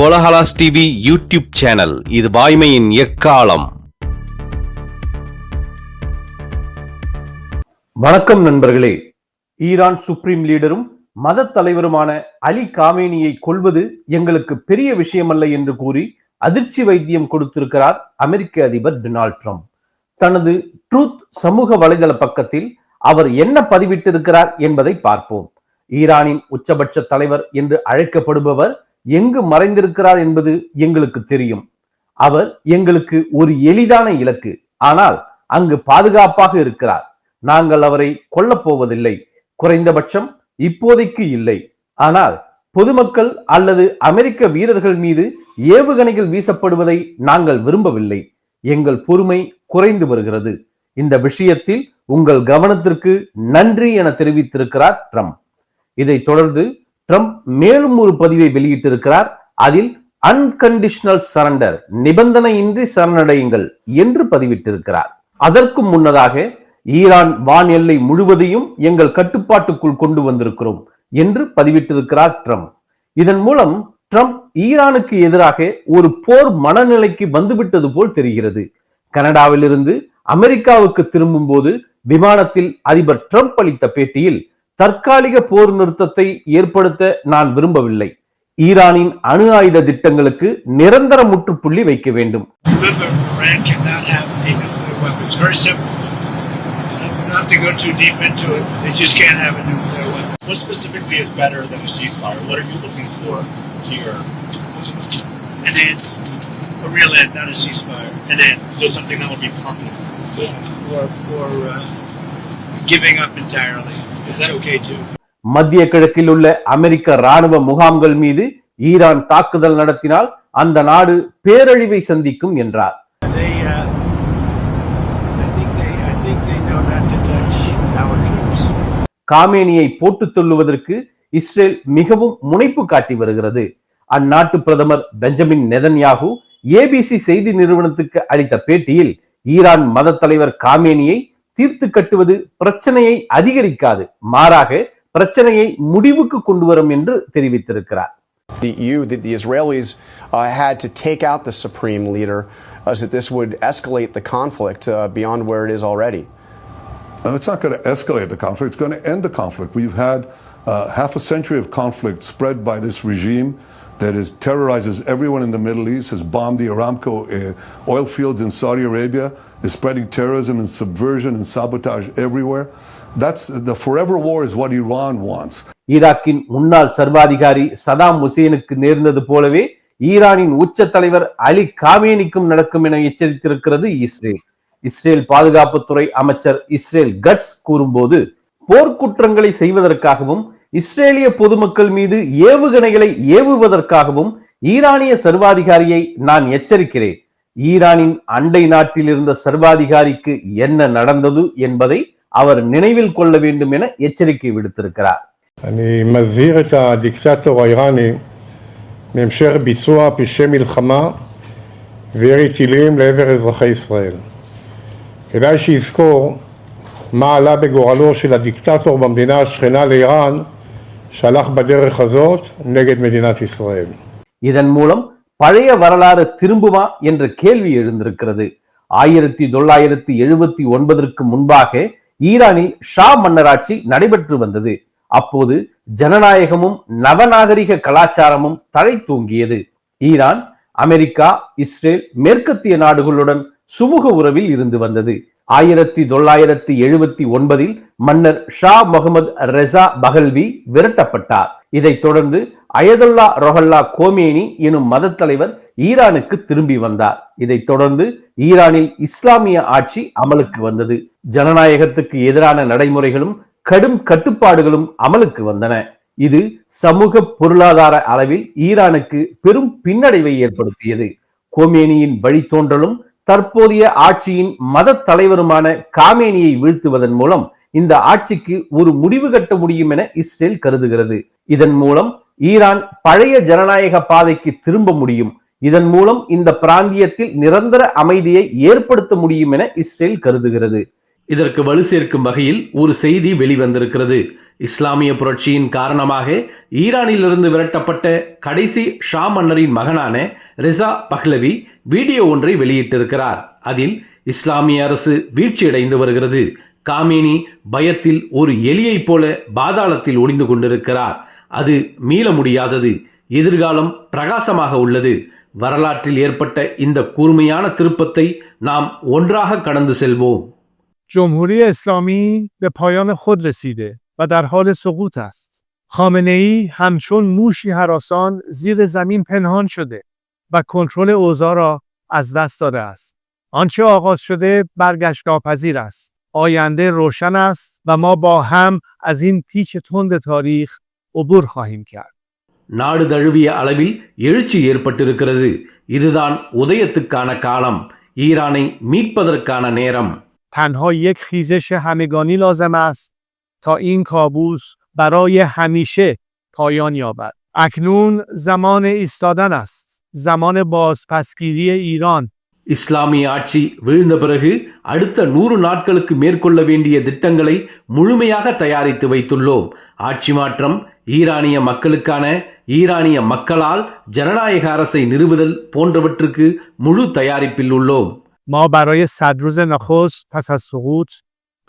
Kolahalas TV YouTube channel இது வாய்மையின் எக்காலம். வணக்கம் நண்பர்களே. ஈரான் சுப்ரீம் லீடரும் மத தலைவருமான அலி காமேனியை கொள்வது எங்களுக்கு பெரிய விஷயமல்ல என்று கூறி அதிர்ச்சி வைத்தியம் கொடுத்திருக்கிறார் அமெரிக்க அதிபர் டொனால்ட் ட்ரம்ப். தனது ட்ரூத் சமூக வலைதள பக்கத்தில் அவர் என்ன பதிவிட்டிருக்கிறார் என்பதை பார்ப்போம். ஈரானின் உச்சபட்ச தலைவர் என்று அழைக்கப்படுபவர் எங்கு மறைந்திருக்கிறார் என்பது எங்களுக்கு தெரியும். அவர் எங்களுக்கு ஒரு எளிதான இலக்கு. ஆனால் அங்கு பாதுகாப்பாக இருக்கிறார். நாங்கள் அவரை கொல்லப் போவதில்லை. குறைந்தபட்சம் இப்போதைக்கு இல்லை. ஆனால் பொதுமக்கள் அல்லது அமெரிக்க வீரர்கள் மீது ஏவுகணைகள் வீசப்படுவதை நாங்கள் விரும்பவில்லை. எங்கள் பொறுமை குறைந்து வருகிறது. இந்த விஷயத்தில் உங்கள் கவனத்திற்கு நன்றி என தெரிவித்திருக்கிறார் ட்ரம்ப். இதைத் தொடர்ந்து ட்ரம்ப் மேலும் ஒரு பதிவை வெளியிட்டிருக்கிறார். அதில் அன்கண்டிஷனல் சரண்டர் நிபந்தனையின்றி சரணடையுங்கள் என்று பதிவிட்டிருக்கிறார். அதற்கும் முன்னதாக ஈரான் வான் எல்லை முழுவதையும் எங்கள் கட்டுப்பாட்டுக்குள் கொண்டு வந்திருக்கிறோம் என்று பதிவிட்டிருக்கிறார் ட்ரம்ப். இதன் மூலம் ட்ரம்ப் ஈரானுக்கு எதிராக ஒரு போர் மனநிலைக்கு வந்துவிட்டது போல் தெரிகிறது. கனடாவிலிருந்து அமெரிக்காவுக்கு திரும்பும் போது விமானத்தில் அதிபர் ட்ரம்ப் அளித்த பேட்டியில் தற்காலிக போர் நிறுத்தத்தை ஏற்படுத்த நான் விரும்பவில்லை ஈரானின் அணு ஆயுத திட்டங்களுக்கு நிரந்தர முற்றுப்புள்ளி வைக்க வேண்டும் Remember, Iran cannot have a nuclear weapon. It's very simple. Uh, Not to go too deep into it, they just can't have a nuclear weapon. What specifically is better than a ceasefire? What are you looking for here? An end, a real end, not a ceasefire. An end, So something that would be permanent. or or uh, giving up entirely. மத்திய கிழக்கில் உள்ள அமெரிக்க ராணுவ முகாம்கள் மீது Iran தாக்குதல் நடத்தினால் அந்த நாடு பேரழிவை சந்திக்கும் என்றார். Uh. காமேனியை போட்டுத் தள்ளுவதற்கு இஸ்ரேல் மிகவும் முனைப்பு காட்டி வருகிறது. அந்நாட்டு பிரதமர் பெஞ்சமின் நெதன்யாகு ஏபிசி செய்தி நிறுவனத்துக்கு அளித்த பேட்டியில் ஈரான் மத தலைவர் காமேனியை தீர்த்து கட்டுவது பிரச்சனையை அதிகரிக்காது மாறாக பிரச்சனையை முடிவுக்கு கொண்டு வரும் என்று தெரிவித்திருக்கிறார் the EU, that the Israelis uh, had to take out the supreme leader, uh, so that this would escalate the conflict uh, beyond where it is already. Uh, It's not going to escalate the conflict, it's going to end the conflict. We've had uh, half a century of conflict spread by this regime That is, terrorizes everyone in the Middle East, has bombed the Aramco uh, oil fields in Saudi Arabia, is spreading terrorism and subversion and sabotage everywhere. That's the forever war is what Iran wants. ஈராக்கின் முன்னாள் சர்வாதிகாரி Saddam ஹுசேனுக்கு நேர்ந்தது போலவே ஈரானின் உச்ச தலைவர் அலி காமேனிக்கும் நடக்கும் என எச்சரித்திருக்கிறது இஸ்ரேல் இஸ்ரேல் பாதுகாப்புத்துறை அமைச்சர் இஸ்ரேல் கட்ஸ் கூறும்போது போர்க்குற்றங்களை செய்வதற்காகவும் இஸ்ரேலிய பொதுமக்கள் மீது ஏவுகணைகளை ஏவுவதற்காகவும் ஈரானிய சர்வாதிகாரியை நான் எச்சரிக்கிறேன் ஈரானின் அண்டை நாட்டில் இருந்த சர்வாதிகாரிக்கு என்ன நடந்தது என்பதை அவர் நினைவில் கொள்ள வேண்டும் என எச்சரிக்கை விடுத்திருக்கிறார் אני מזהיר את הדיקטטור האיראני מהמשך ביצוע פשעי מלחמה וירי טילים לעבר אזרחי ישראל. כדאי שיזכור מה עלה בגורלו של הדיקטטור במדינה השכנה לאיראן שהלך בדרך הזאת נגד מדינת ישראל. இதன் மூலம் பழைய வரலாறு திரும்புமா என்ற கேள்வி எழுந்திருக்கிறது ஆயிரத்தி தொள்ளாயிரத்தி எழுபத்தி ஒன்பதற்கு முன்பாக ஈரானில் ஷா மன்னராட்சி நடைபெற்று வந்தது அப்போது ஜனநாயகமும் நவநாகரிக கலாச்சாரமும் தழை தூங்கியது ஈரான் அமெரிக்கா இஸ்ரேல் மேற்கத்திய நாடுகளுடன் சுமூக உறவில் இருந்து வந்தது ஆயிரத்தி தொள்ளாயிரத்தி எழுபத்தி ஒன்பதில் மன்னர் ஷா முகமது ரெசா பகல்வி விரட்டப்பட்டார். இதைத் தொடர்ந்து அயதுல்லா ரொஹல்லா கோமேனி எனும் மத தலைவர் ஈரானுக்கு திரும்பி வந்தார். இதைத் தொடர்ந்து ஈரானில் இஸ்லாமிய ஆட்சி அமலுக்கு வந்தது. ஜனநாயகத்துக்கு எதிரான நடைமுறைகளும் கடும் கட்டுப்பாடுகளும் அமலுக்கு வந்தன. இது சமூக பொருளாதார அளவில் ஈரானுக்கு பெரும் பின்னடைவை ஏற்படுத்தியது. கோமேனியின் வழித்தோன்றலும் தற்போதைய ஆட்சியின் மத தலைவருமான காமேனியை வீழ்த்துவதன் மூலம் இந்த ஆட்சிக்கு ஒரு முடிவு கட்ட முடியும் என இஸ்ரேல் கருதுகிறது. இதன் மூலம் ஈரான் பழைய ஜனநாயக பாதைக்கு திரும்ப முடியும். இதன் மூலம் இந்த பிராந்தியத்தில் நிரந்தர அமைதியை ஏற்படுத்த முடியும் என இஸ்ரேல் கருதுகிறது. இதற்கு வலு சேர்க்கும் வகையில் ஒரு செய்தி வெளிவந்திருக்கிறது. இஸ்லாமிய புரட்சியின் காரணமாக ஈரானிலிருந்து விரட்டப்பட்ட கடைசி ஷா மன்னரின் மகனான ரிசா பஹ்லவி வீடியோ ஒன்றை வெளியிட்டிருக்கிறார் அதில் இஸ்லாமிய அரசு வீழ்ச்சியடைந்து வருகிறது காமேனி பயத்தில் ஒரு எலியைப் போல பாதாளத்தில் ஒளிந்து கொண்டிருக்கிறார் அது மீள முடியாதது எதிர்காலம் பிரகாசமாக உள்ளது வரலாற்றில் ஏற்பட்ட இந்த கூர்மையான திருப்பத்தை நாம் ஒன்றாக கடந்து செல்வோம் جمهوری اسلامی به پایان خود رسیده و در حال سقوط است. خامنه ای همچون موشی حراسان زیر زمین پنهان شده و کنترل اوضاع را از دست داده است. آنچه آغاز شده برگشت ناپذیر است. آینده روشن است و ما با هم از این پیچ تند تاریخ عبور خواهیم کرد. நாடு தழுவிய அளவில் எழுச்சி ஏற்பட்டிருக்கிறது இதுதான் உதயத்துக்கான காலம் ஈரானை மீட்பதற்கான நேரம் تنها یک خیزش همگانی لازم است تا این کابوس برای همیشه پایان یابد. اکنون زمان ایستادن است. زمان بازپسگیری ایران இஸ்லாமிய ஆட்சி வீழ்ந்த பிறகு அடுத்த நூறு நாட்களுக்கு மேற்கொள்ள வேண்டிய திட்டங்களை முழுமையாக தயாரித்து வைத்துள்ளோம் ஆட்சி மாற்றம் ஈரானிய மக்களுக்கான ஈரானிய மக்களால் ஜனநாயக அரசை நிறுவுதல் போன்றவற்றுக்கு முழு தயாரிப்பில் உள்ளோம் ما برای صد روز نخست پس از سقوط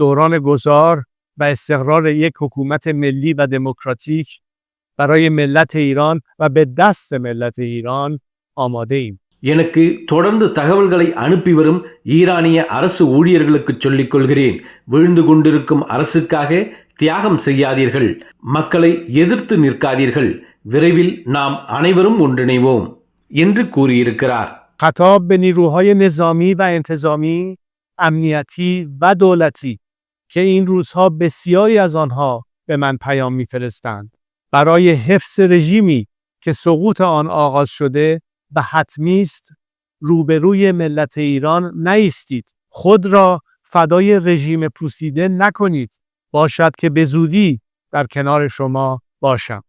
دوران گذار و استقرار یک حکومت ملی و دموکراتیک برای ملت ایران و به دست ملت ایران آماده ایم. எனக்கு தொடர்ந்து தகவல்களை அனுப்பி வரும் ஈரானிய அரசு ஊழியர்களுக்கு சொல்லிக் கொள்கிறேன் விழுந்து கொண்டிருக்கும் அரசுக்காக தியாகம் செய்யாதீர்கள் மக்களை எதிர்த்து நிற்காதீர்கள் விரைவில் நாம் அனைவரும் ஒன்றிணைவோம் என்று கூறியிருக்கிறார் خطاب به نیروهای نظامی و انتظامی، امنیتی و دولتی که این روزها بسیاری از آنها به من پیام میفرستند. برای حفظ رژیمی که سقوط آن آغاز شده و حتمی است روبروی ملت ایران نیستید. خود را فدای رژیم پوسیده نکنید. باشد که به زودی در کنار شما باشم.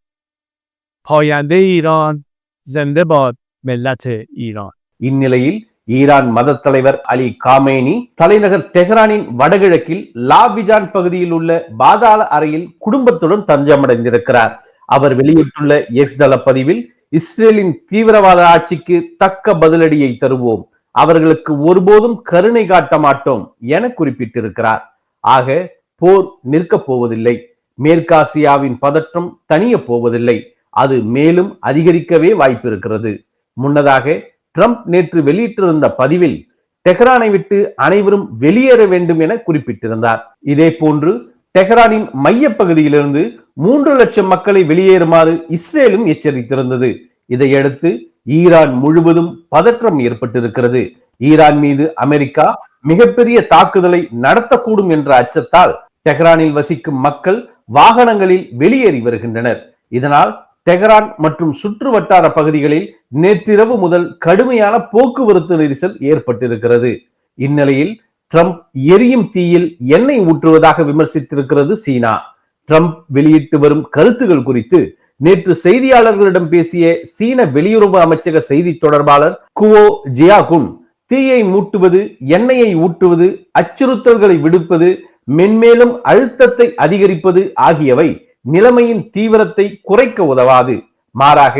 پاینده ایران زنده باد ملت ایران. این نلیل ஈரான் மத தலைவர் அலி காமேனி தலைநகர் தெஹ்ரானின் வடகிழக்கில் லாபிஜான் பகுதியில் உள்ள பாதாள அறையில் குடும்பத்துடன் தஞ்சமடைந்திருக்கிறார். அவர் வெளியிட்டுள்ள எக்ஸ் தள பதிவில் இஸ்ரேலின் தீவிரவாத ஆட்சிக்கு தக்க பதிலடியை தருவோம். அவர்களுக்கு ஒருபோதும் கருணை காட்ட மாட்டோம் என குறிப்பிட்டிருக்கிறார். ஆக போர் நிற்கப் போவதில்லை. மேற்காசியாவின் பதற்றம் தனிய போவதில்லை. அது மேலும் அதிகரிக்கவே வாய்ப்பிருக்கிறது. முன்னதாக ட்ரம்ப் நேற்று வெளியிட்டிருந்த பதிவில் டெஹ்ரானை விட்டு அனைவரும் வெளியேற வேண்டும் என குறிப்பிட்டிருந்தார். இதே போன்று டெஹ்ரானின் மையப்பகுதியிலிருந்து மூன்று லட்சம் மக்களை வெளியேறுமாறு இஸ்ரேலும் எச்சரித்திருந்தது. இதையடுத்து ஈரான் முழுவதும் பதற்றம் ஏற்பட்டிருக்கிறது. ஈரான் மீது அமெரிக்கா மிகப்பெரிய தாக்குதலை நடத்தக்கூடும் என்ற அச்சத்தால் டெஹ்ரானில் வசிக்கும் மக்கள் வாகனங்களில் வெளியேறி வருகின்றனர். இதனால் டெஹரான் மற்றும் சுற்று வட்டார பகுதிகளில் நேற்றிரவு முதல் கடுமையான போக்குவரத்து நெரிசல் ஏற்பட்டிருக்கிறது. இந்நிலையில் ட்ரம்ப் எரியும் தீயில் எண்ணெய் ஊற்றுவதாக விமர்சித்திருக்கிறது சீனா. ட்ரம்ப் வெளியிட்டு வரும் கருத்துகள் குறித்து நேற்று செய்தியாளர்களிடம் பேசிய சீன வெளியுறவு அமைச்சக செய்தி தொடர்பாளர் குவோ ஜியாகுன் தீயை மூட்டுவது எண்ணெயை ஊட்டுவது அச்சுறுத்தல்களை விடுப்பது மென்மேலும் அழுத்தத்தை அதிகரிப்பது ஆகியவை நிலைமையின் தீவிரத்தை குறைக்க உதவாது மாறாக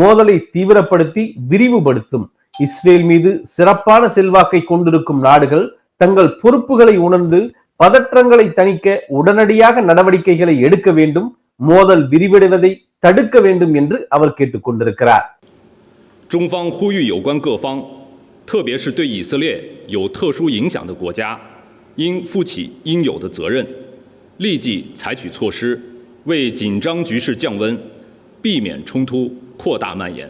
மோதலை தீவிரப்படுத்தி விரிவுபடுத்தும் இஸ்ரேல் மீது சிறப்பான செல்வாக்கை கொண்டிருக்கும் நாடுகள் தங்கள் பொறுப்புகளை உணர்ந்து பதற்றங்களை தணிக்க உடனடியாக நடவடிக்கைகளை எடுக்க வேண்டும் மோதல் விரிவடைவதை தடுக்க வேண்டும் என்று அவர் கேட்டுக்கொண்டிருக்கிறார் 中方呼吁有关各方，特别是对以色列有特殊影响的国家，应负起应有的责任，立即采取措施， 为紧张局势降温，避免冲突扩大蔓延。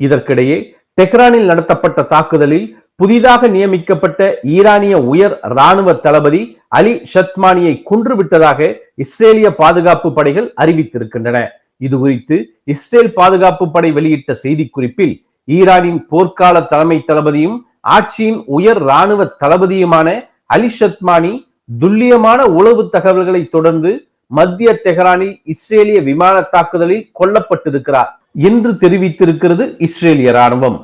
இதற்கிடையே டெஹ்ரானில் நடத்தப்பட்ட தாக்குதலில் புதிதாக நியமிக்கப்பட்ட ஈரானிய உயர் ராணுவ தளபதி அலி ஷத்மானியை கொன்றுவிட்டதாக இஸ்ரேலிய பாதுகாப்பு படைகள் அறிவித்திருக்கின்றன இது குறித்து இஸ்ரேல் பாதுகாப்பு படை வெளியிட்ட செய்திக்குறிப்பில் ஈரானின் போர்க்கால தலைமை தளபதியும் ஆட்சியின் உயர் ராணுவ தளபதியுமான அலி ஷத்மானி துல்லியமான உளவு தகவல்களை தொடர்ந்து மத்திய தெஹ்ரானில் இஸ்ரேலிய விமான தாக்குதலில் கொல்லப்பட்டிருக்கிறார் என்று தெரிவித்திருக்கிறது இஸ்ரேலிய ராணுவம்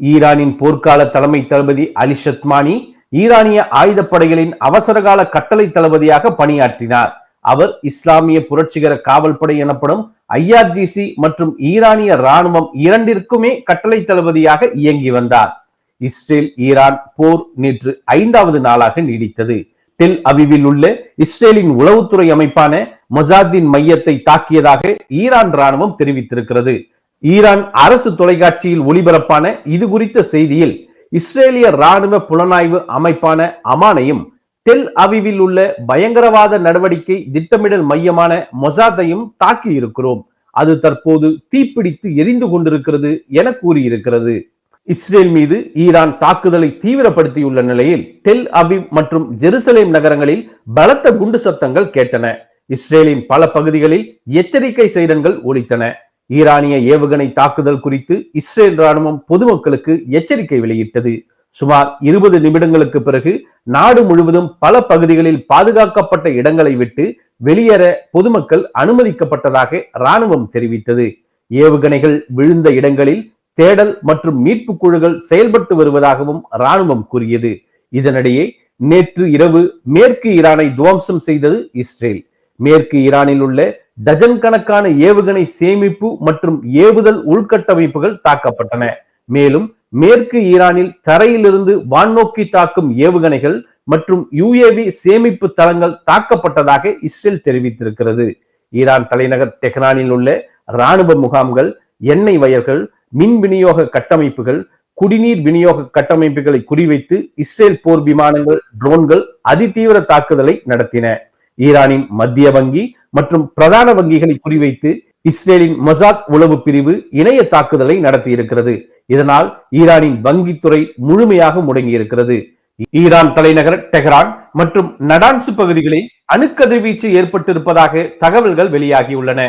ஈரானின் போர்க்கால தலைமை தளபதி அலி ஷத்மானி ஈரானிய ஆயுதப்படைகளின் அவசரகால கட்டளை தளபதியாக பணியாற்றினார். அவர் இஸ்லாமிய புரட்சிகர காவல்படை எனப்படும் ஐஆர்ஜிசி மற்றும் ஈரானிய ராணுவம் இரண்டிற்குமே கட்டளை தளபதியாக இயங்கி வந்தார். இஸ்ரேல் ஈரான் போர் நேற்று ஐந்தாவது நாளாக நீடித்தது. டெல் அபிவில் உள்ள இஸ்ரேலின் உளவுத்துறை அமைப்பான மொசாத்தின் மையத்தை தாக்கியதாக ஈரான் ராணுவம் தெரிவித்திருக்கிறது. ஈரான் அரசு தொலைக்காட்சியில் ஒளிபரப்பான இது குறித்த செய்தியில் இஸ்ரேலிய ராணுவ புலனாய்வு அமைப்பான அமானையும் டெல் அவிவில் உள்ள பயங்கரவாத நடவடிக்கை திட்டமிடல் மையமான மொசாத்தையும் தாக்கி இருக்கிறோம் அது தற்போது தீப்பிடித்து எரிந்து கொண்டிருக்கிறது என கூறியிருக்கிறது. இஸ்ரேல் மீது ஈரான் தாக்குதலை தீவிரப்படுத்தியுள்ள நிலையில் டெல் அவிவ் மற்றும் ஜெருசலேம் நகரங்களில் பலத்த குண்டு சத்தங்கள் கேட்டன. இஸ்ரேலின் பல பகுதிகளில் எச்சரிக்கை சைரன்கள் ஒலித்தன. ஈரானிய ஏவுகணை தாக்குதல் குறித்து இஸ்ரேல் ராணுவம் பொதுமக்களுக்கு எச்சரிக்கை வெளியிட்டது. சுமார் இருபது நிமிடங்களுக்கு பிறகு நாடு முழுவதும் பல பகுதிகளில் பாதுகாக்கப்பட்ட இடங்களை விட்டு வெளியேற பொதுமக்கள் அனுமதிக்கப்பட்டதாக ராணுவம் தெரிவித்தது. ஏவுகணைகள் விழுந்த இடங்களில் தேடல் மற்றும் மீட்பு குழுக்கள் செயல்பட்டு வருவதாகவும் ராணுவம் கூறியது. இதனிடையே நேற்று இரவு மேற்கு ஈரானை துவம்சம் செய்தது இஸ்ரேல். மேற்கு ஈரானில் உள்ள டஜன் கணக்கான ஏவுகணை சேமிப்பு மற்றும் ஏவுதல் உள்கட்டமைப்புகள் தாக்கப்பட்டன. மேலும் மேற்கு ஈரானில் தரையிலிருந்து வான்நோக்கி தாக்கும் ஏவுகணைகள் மற்றும் யுஏவி சேமிப்பு தளங்கள் தாக்கப்பட்டதாக இஸ்ரேல் தெரிவித்திருக்கிறது. ஈரான் தலைநகர் தெஹ்ரானில் உள்ள ராணுவ முகாம்கள் எண்ணெய் வயல்கள் மின் விநியோக கட்டமைப்புகள் குடிநீர் விநியோக கட்டமைப்புகளை குறிவைத்து இஸ்ரேல் போர் விமானங்கள் ட்ரோன்கள் அதிதீவிர தாக்குதலை நடத்தின. ஈரானின் மத்திய வங்கி மற்றும் பிரதான வங்கிகளை குறிவைத்து இஸ்ரேலின் மொசாத் உளவு பிரிவு இணைய தாக்குதலை நடத்தியிருக்கிறது. இதனால் ஈரானின் வங்கித்துறை முழுமையாக முடங்கியிருக்கிறது. ஈரான் தலைநகர் டெஹ்ரான் மற்றும் நடான்சு பகுதிகளில் அணுக்கதிர்வீச்சு ஏற்பட்டிருப்பதாக தகவல்கள் வெளியாகியுள்ளன.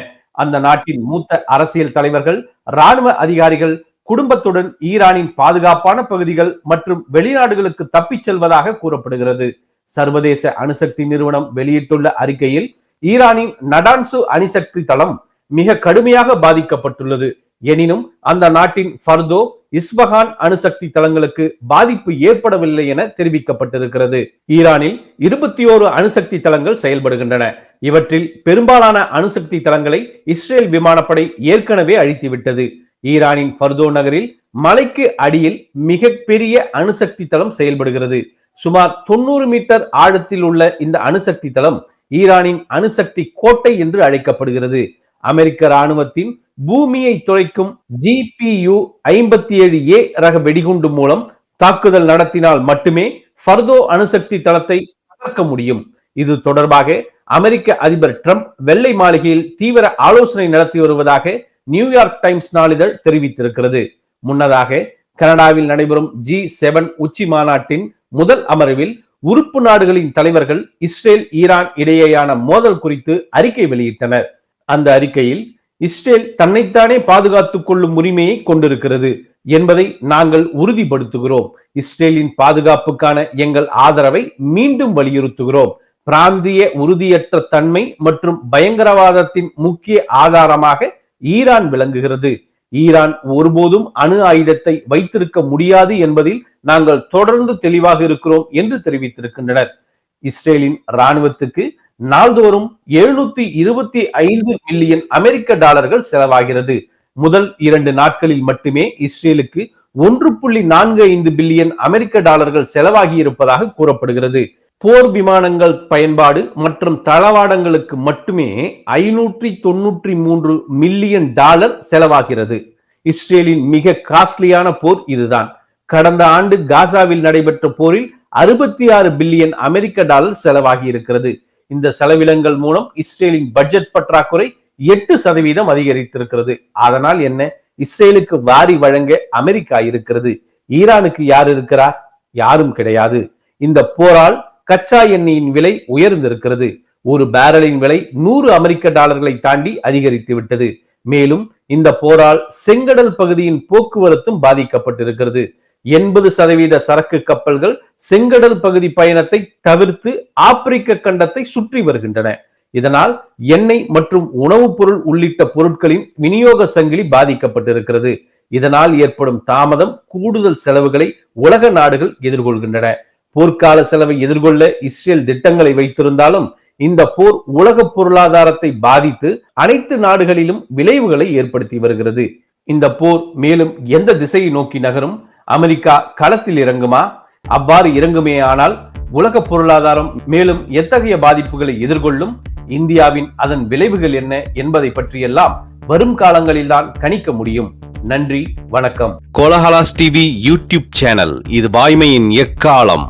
அந்த நாட்டின் மூத்த அரசியல் தலைவர்கள் ராணுவ அதிகாரிகள் குடும்பத்துடன் ஈரானின் பாதுகாப்பான பகுதிகள் மற்றும் வெளிநாடுகளுக்கு தப்பிச் செல்வதாக கூறப்படுகிறது. சர்வதேச அணுசக்தி நிறுவனம் வெளியிட்டுள்ள அறிக்கையில் ஈரானின் நடான்சு அணுசக்தி தளம் மிக கடுமையாக பாதிக்கப்பட்டுள்ளது. எனினும் அந்த நாட்டின் ஃபர்தோ இஸ்பஹான் அணுசக்தி தளங்களுக்கு பாதிப்பு ஏற்படவில்லை என தெரிவிக்கப்பட்டிருக்கிறது. ஈரானில் இருபத்தி ஓரு அணுசக்தி தளங்கள் செயல்படுகின்றன. இவற்றில் பெரும்பாலான அணுசக்தி தளங்களை இஸ்ரேல் விமானப்படை ஏற்கனவே அழித்துவிட்டது. ஈரானின் ஃபர்தோ நகரில் மலைக்கு அடியில் மிக பெரிய அணுசக்தி தளம் செயல்படுகிறது. சுமார் தொண்ணூறு மீட்டர் ஆழத்தில் உள்ள இந்த அணுசக்தி தளம் ஈரானின் அணுசக்தி கோட்டை என்று அழைக்கப்படுகிறது. அமெரிக்க ராணுவத்தின் பூமியை துளைக்கும் ஜிபியு ஐம்பத்தி ஏழு ஏ ரக வெடிகுண்டு மூலம் தாக்குதல் நடத்தினால் மட்டுமே ஃபர்தோ அணுசக்தி தளத்தை தகர்க்க முடியும். இது தொடர்பாக அமெரிக்க அதிபர் ட்ரம்ப் வெள்ளை மாளிகையில் தீவிர ஆலோசனை நடத்தி வருவதாக நியூயார்க் டைம்ஸ் நாளிதழ் தெரிவித்திருக்கிறது. முன்னதாக கனடாவில் நடைபெறும் ஜி செவன் உச்சி மாநாட்டின் முதல் அமர்வில் உறுப்பு நாடுகளின் தலைவர்கள் இஸ்ரேல் ஈரான் இடையேயான மோதல் குறித்து அறிக்கை வெளியிட்டனர். அந்த அறிக்கையில் இஸ்ரேல் தன்னைத்தானே பாதுகாத்துக் கொள்ளும் உரிமையை கொண்டிருக்கிறது என்பதை நாங்கள் உறுதிப்படுத்துகிறோம். இஸ்ரேலின் பாதுகாப்புக்கான எங்கள் ஆதரவை மீண்டும் வலியுறுத்துகிறோம். பிராந்திய உறுதியற்ற தன்மை மற்றும் பயங்கரவாதத்தின் முக்கிய ஆதாரமாக ஈரான் விளங்குகிறது. ஈரான் ஒருபோதும் அணு ஆயுதத்தை வைத்திருக்க முடியாது என்பதில் நாங்கள் தொடர்ந்து தெளிவாக இருக்கிறோம் என்று தெரிவித்திருக்கின்றனர். இஸ்ரேலின் ராணுவத்துக்கு நாள்தோறும் எழுநூத்தி இருபத்தி ஐந்து மில்லியன் அமெரிக்க டாலர்கள் செலவாகிறது. முதல் இரண்டு நாட்களில் மட்டுமே இஸ்ரேலுக்கு ஒன்று புள்ளி நான்கு ஐந்து பில்லியன் அமெரிக்க டாலர்கள் செலவாகி இருப்பதாக கூறப்படுகிறது. போர் விமானங்கள் பயன்பாடு மற்றும் தளவாடங்களுக்கு மட்டுமே ஐநூற்றி தொன்னூற்றி மூன்று மில்லியன் டாலர் செலவாகிறது. இஸ்ரேலின் மிக காஸ்ட்லியான போர் இதுதான். கடந்த ஆண்டு காசாவில் நடைபெற்ற போரில் அறுபத்தி ஆறு பில்லியன் அமெரிக்க டாலர் செலவாகி இருக்கிறது இந்த செலவினங்கள் மூலம் இஸ்ரேலின் பட்ஜெட் பற்றாக்குறை எட்டு சதவீதம் அதிகரித்திருக்கிறது. அதனால் என்ன? இஸ்ரேலுக்கு வாரி வழங்க அமெரிக்கா இருக்கிறது. ஈரானுக்கு யார் இருக்கிறார் யாரும் கிடையாது. இந்த போரால் கச்சா எண்ணெயின் விலை உயர்ந்திருக்கிறது. ஒரு பேரலின் விலை நூறு அமெரிக்க டாலர்களை தாண்டி அதிகரித்து விட்டது. மேலும் இந்த போரால் செங்கடல் பகுதியின் போக்குவரத்தும் பாதிக்கப்பட்டிருக்கிறது. எண்பது சதவீத சரக்கு கப்பல்கள் செங்கடல் பகுதி பயணத்தை தவிர்த்து ஆப்பிரிக்க கண்டத்தை சுற்றி வருகின்றன. இதனால் எண்ணெய் மற்றும் உணவுப் பொருள் உள்ளிட்ட பொருட்களின் விநியோக சங்கிலி பாதிக்கப்பட்டிருக்கிறது. இதனால் ஏற்படும் தாமதம் கூடுதல் செலவுகளை உலக நாடுகள் எதிர்கொள்கின்றன. போர்க்கால செலவை எதிர்கொள்ள இஸ்ரேல் திட்டங்களை வைத்திருந்தாலும் இந்த போர் உலக பொருளாதாரத்தை பாதித்து அனைத்து நாடுகளிலும் விளைவுகளை ஏற்படுத்தி வருகிறது. இந்த போர் மேலும் எந்த திசையை நோக்கி நகரும்? அமெரிக்கா களத்தில் இறங்குமா? அவ்வாறு இறங்குமேயானால் உலக பொருளாதாரம் மேலும் எத்தகைய பாதிப்புகளை எதிர்கொள்ளும்? இந்தியாவின் அதன் விளைவுகள் என்ன என்பதை பற்றியெல்லாம் வரும் காலங்களில்தான் கணிக்க முடியும். நன்றி வணக்கம். கோலஹலாஸ் டிவி யூடியூப் சேனல் இது வாய்மையின் எக்காலம்.